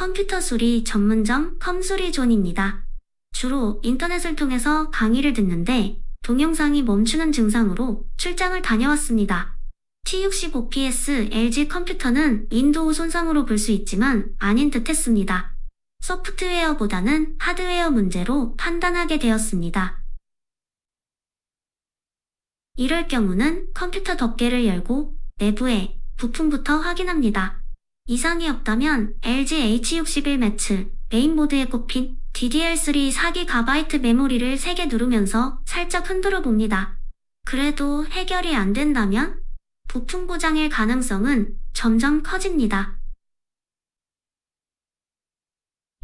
컴퓨터 수리 전문점 컴수리존입니다. 주로 인터넷을 통해서 강의를 듣는데 동영상이 멈추는 증상으로 출장을 다녀왔습니다. T65PS LG 컴퓨터는 윈도우 손상으로 볼 수 있지만 아닌 듯 했습니다. 소프트웨어보다는 하드웨어 문제로 판단하게 되었습니다. 이럴 경우는 컴퓨터 덮개를 열고 내부의 부품부터 확인합니다. 이상이 없다면 LG H61 매츠 메인보드에 꼽힌 DDR3 4GB 메모리를 3개 누르면서 살짝 흔들어 봅니다. 그래도 해결이 안 된다면 부품 고장일 가능성은 점점 커집니다.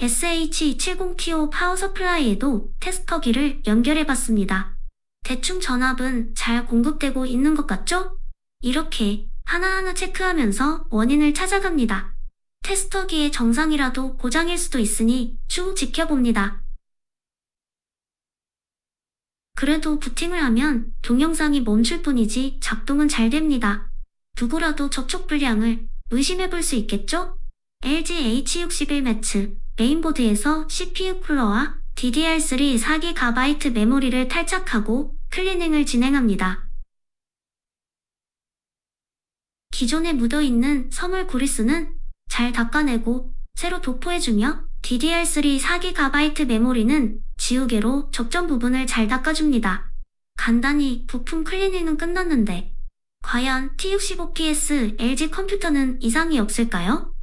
SH270TO 파워 서플라이에도 테스터기를 연결해 봤습니다. 대충 전압은 잘 공급되고 있는 것 같죠? 이렇게 하나하나 체크하면서 원인을 찾아갑니다. 테스터기의 정상이라도 고장일 수도 있으니 쭉 지켜봅니다. 그래도 부팅을 하면 동영상이 멈출 뿐이지 작동은 잘 됩니다. 누구라도 접촉 불량을 의심해 볼 수 있겠죠? LG H61 매츠 메인보드에서 CPU 쿨러와 DDR3 4GB 메모리를 탈착하고 클리닝을 진행합니다. 기존에 묻어있는 섬을 구리스는 잘 닦아내고 새로 도포해주며 DDR3 4GB 메모리는 지우개로 적정 부분을 잘 닦아줍니다. 간단히 부품 클리닝은 끝났는데 과연 T65PS LG 컴퓨터는 이상이 없을까요?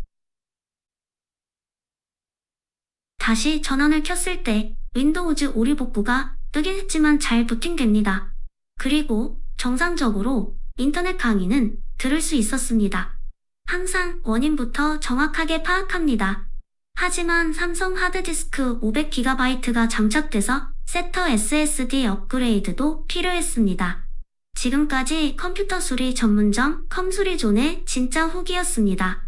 다시 전원을 켰을 때 윈도우즈 오류 복구가 뜨긴 했지만 잘 부팅됩니다. 그리고 정상적으로 인터넷 강의는 들을 수 있었습니다. 항상 원인부터 정확하게 파악합니다. 하지만 삼성 하드디스크 500GB가 장착돼서 세터 SSD 업그레이드도 필요했습니다. 지금까지 컴퓨터 수리 전문점 컴수리존의 진짜 후기였습니다.